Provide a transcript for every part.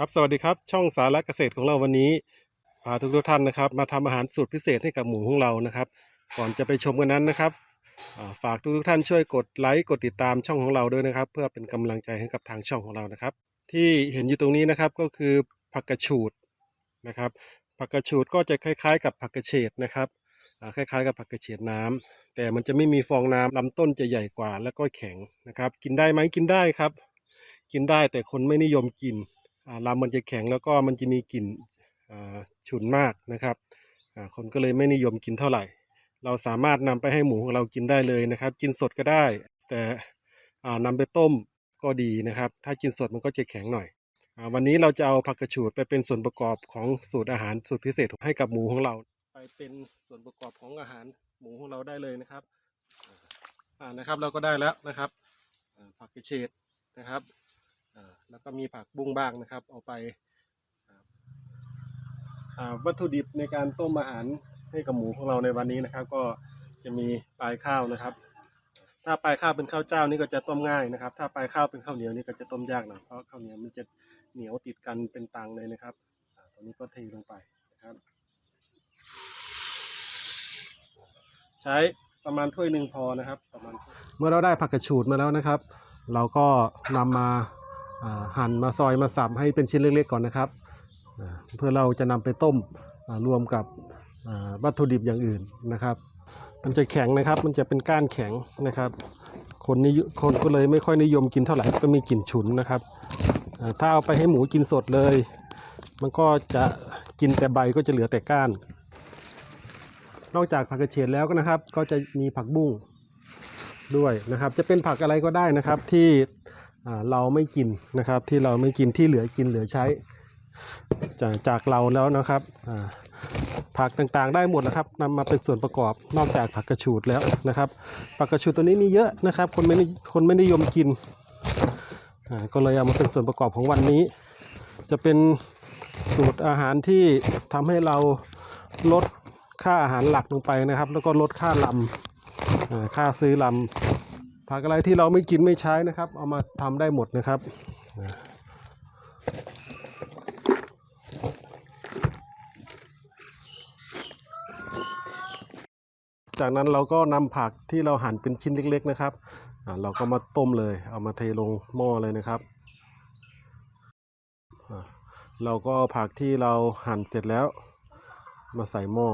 ครับสวัสดีครับช่องสาระเกษตรของเราวันนี้พาทุกทุกท่านนะครับ มาทำอาหารสูตรพิเศษให้กับหมูของเรานะครับ ก่อนจะไปชมกันนั้นนะครับฝากทุกทุกท่านช่วยกดไลค์กดติดตามช่องของเราด้วยนะครับ เพื่อเป็นกำลังใจให้กับทางช่องของเรานะครับ ที่เห็นอยู่ตรงนี้นะครับก็คือผักกระฉูดนะครับผักกระฉูดก็จะคล้ายๆ กับผักกระเฉดนะครับอ่าคล้ายๆ กับผักกระเฉดน้ำแต่มันจะไม่มีฟองน้ำลำต้นจะใหญ่กว่าแล้วก็แข็งนะครับ กินได้ไหมกินได้ครับ กินได้แต่คนไม่นิยมกิน ลำมันจะแข็งแล้วก็มันจะมีกลิ่นฉุนมากนะครับคนก็เลยไม่นิยมกินเท่าไหร่ เราสามารถนำไปให้หมูของเรากินได้เลยนะครับ กินสดก็ได้ แต่อ่านำไปต้มก็ดีนะครับ ถ้ากินสดมันก็จะแข็งหน่อยอวันนี้เราจะเอาผักกระฉูดไปเป็นส่วนประกอบของสูตรอาหารสูตรพิเศษให้กับหมูของเรา ไปเป็นส่วนประกอบของอาหารหมูของเราได้เลยนะครับอ่านะครับเราก็ได้แล้วนะครับผักกระเฉดนะครับ แล้วก็มีผักบุ้งบ้างนะครับ เอาไปวัตถุดิบในการต้มอาหารให้กับหมูของเราในวันนี้นะครับ ก็จะมีปลายข้าวนะครับ ถ้าปลายข้าวเป็นข้าวเจ้านี่ก็จะต้มง่ายนะครับ ถ้าปลายข้าวเป็นข้าวเหนียวนี่ก็จะต้มยากหน่อยเพราะข้าวเหนียวมันจะเหนียวติดกันเป็นตังเลยนะครับตอนนี้ก็เทลงไปนะครับ ใช้ประมาณถ้วยหนึ่งพอนะครับ ประมาณเมื่อเราได้ผักกระฉูดมาแล้วนะครับ เราก็นำมาอ่า หั่นมาซอยมาสับให้เป็นชิ้นเล็กๆก่อนนะครับ เพื่อเราจะนำไปต้มรวมกับวัตถุดิบอย่างอื่นนะครับ มันจะแข็งนะครับ มันจะเป็นก้านแข็งนะครับ คนนิยคนก็เลยไม่ค่อยนิยมกินเท่าไหร่ก็มีกลิ่นฉุนนะครับ ถ้าเอาไปให้หมูกินสดเลย มันก็จะกินแต่ใบก็จะเหลือแต่ก้าน นอกจากผักกระเฉดแล้วก็นะครับ ก็จะมีผักบุ้งด้วยนะครับ จะเป็นผักอะไรก็ได้นะครับที่ เราไม่กินนะครับ ที่เราไม่กินที่เหลือกินเหลือใช้ จากจากเราแล้วนะครับผักต่างๆได้หมดนะครับนำมาเป็นส่วนประกอบนอกจากผักกระฉูดแล้วนะครับผักกระฉูดตัวนี้มีเยอะนะครับ คนไม่คนไม่นิยมกินก็เลยเอามาเป็นส่วนประกอบของวันนี้ จะเป็นสูตรอาหารที่ทำให้เราลดค่าอาหารหลักลงไปนะครับ แล้วก็ลดค่าลำค่าซื้อลำ ผักอะไรที่เราไม่กินไม่ใช้นะครับ เอามาทำได้หมดนะครับจากนั้นเราก็นำผักที่เราหั่นเป็นชิ้นเล็ก ๆ นะครับ เราก็มาต้มเลย เอามาเทลงหม้อเลยนะครับ เราก็ผักที่เราหั่นเสร็จแล้ว มาใส่หม้อ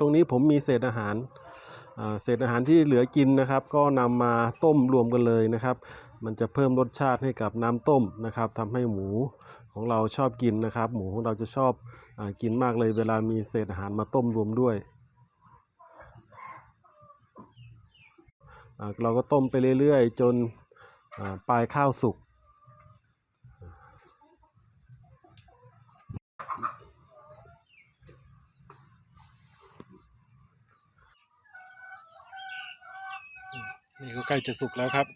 ตรงนี้ผมมีเศษอาหารเศษอาหารที่เหลือกินนะครับ ก็นำมาต้มรวมกันเลยนะครับ มันจะเพิ่มรสชาติให้กับน้ำต้มนะครับทำให้หมูของเราชอบกินนะครับ หมูของเราจะชอบอกินมากเลยเวลามีเศษอาหารมาต้มรวมด้วยเราก็ต้มไปเรื่อยๆ จนปลายข้าวสุก นี่ก็ใกล้จะสุกแล้วครับ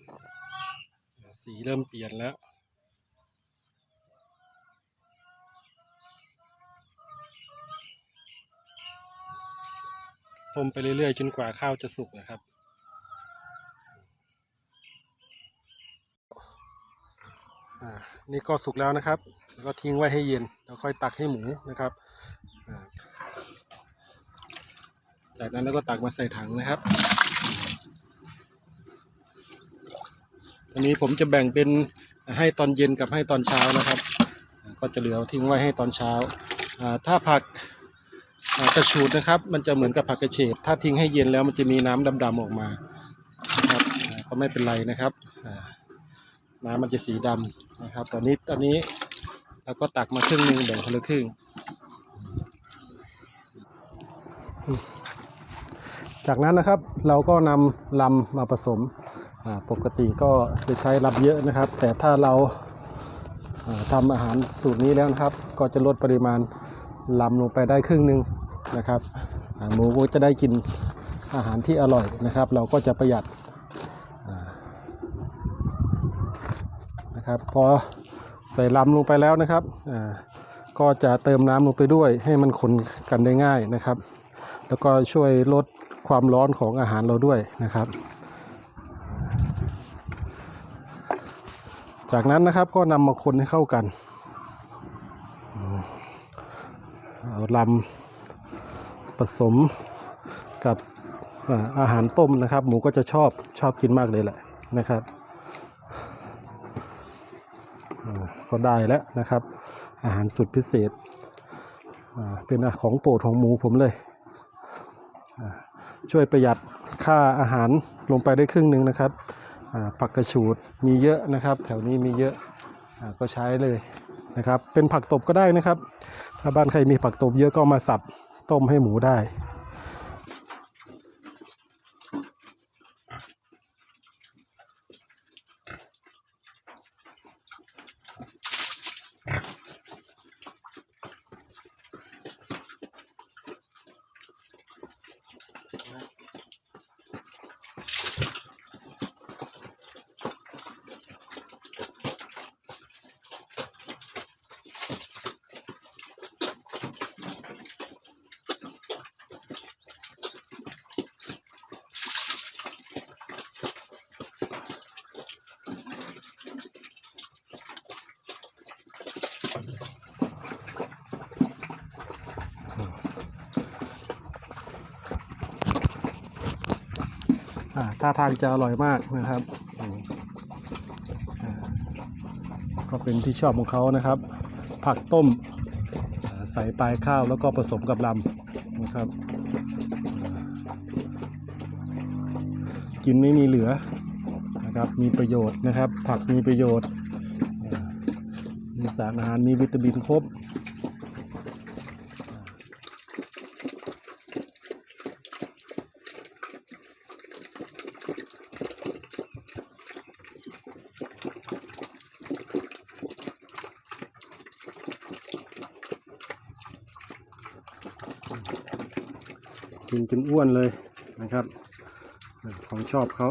สีเริ่มเปลี่ยนแล้วต้มไปเรื่อยๆจนกว่าข้าวจะสุกนะครับ นี่ก็สุกแล้วนะครับ แล้วก็ทิ้งไว้ให้เย็น แล้วค่อยตักให้หมูนะครับ จากนั้นแล้วก็ตักมาใส่ถังนะครับ อันนี้ผมจะแบ่งเป็นให้ตอนเย็นกับให้ตอนเช้านะครับ ก็จะเหลือทิ้งไว้ให้ตอนเช้า ถ้าผักกระฉูดนะครับ มันจะเหมือนกับผักกระเฉดถ้าทิ้งให้เย็นแล้วมันจะมีน้ำดำๆออกมาครับก็ไม่เป็นไรนะครับน้ำมันจะสีดำนะครับ ตอนนี้ตอนนี้เราก็ตักมาครึ่งหนึ่งแบ่งคนละครึ่ง จากนั้นนะครับเราก็นำลำมาผสม ปกติก็จะใช้ลำเยอะนะครับ แต่ถ้าเราอ่าทำอาหารสูตรนี้แล้วนะครับ ก็จะลดปริมาณลำลงไปได้ครึ่งหนึ่งนะครับหมูก็จะได้กินอาหารที่อร่อยนะครับ เราก็จะประหยัดนะครับพอใส่ลำลงไปแล้วนะครับก็จะเติมน้ำลงไปด้วยให้มันขนกันได้ง่ายนะครับ แล้วก็ช่วยลดความร้อนของอาหารเราด้วยนะครับ จากนั้นนะครับก็นำมาคนให้เข้ากันเอาลำผสมกับอาหารต้มนะครับ หมูก็จะชอบชอบกินมากเลยแหละนะครับก็ได้แล้วนะครับ อาหารสุดพิเศษเป็นของโปรดของหมูผมเลย ช่วยประหยัดค่าอาหารลงไปได้ครึ่งหนึ่งนะครับ ผักกระชูดมีเยอะนะครับ แถวนี้มีเยอะอาก็ใช้เลยนะครับ เป็นผักตบก็ได้นะครับ ถ้าบ้านใครมีผักตบเยอะก็มาสับต้มให้หมูได้ ท่าทางจะอร่อยมากนะครับ ก็เป็นที่ชอบของเขานะครับ ผักต้มใส่ปลายข้าวแล้วก็ผสมกับลำนะครับ กินไม่มีเหลือนะครับ มีประโยชน์นะครับ ผักมีประโยชน์ มีสารอาหารมีวิตามินครบกินจนอ้วนเลยนะครับ ของชอบเขา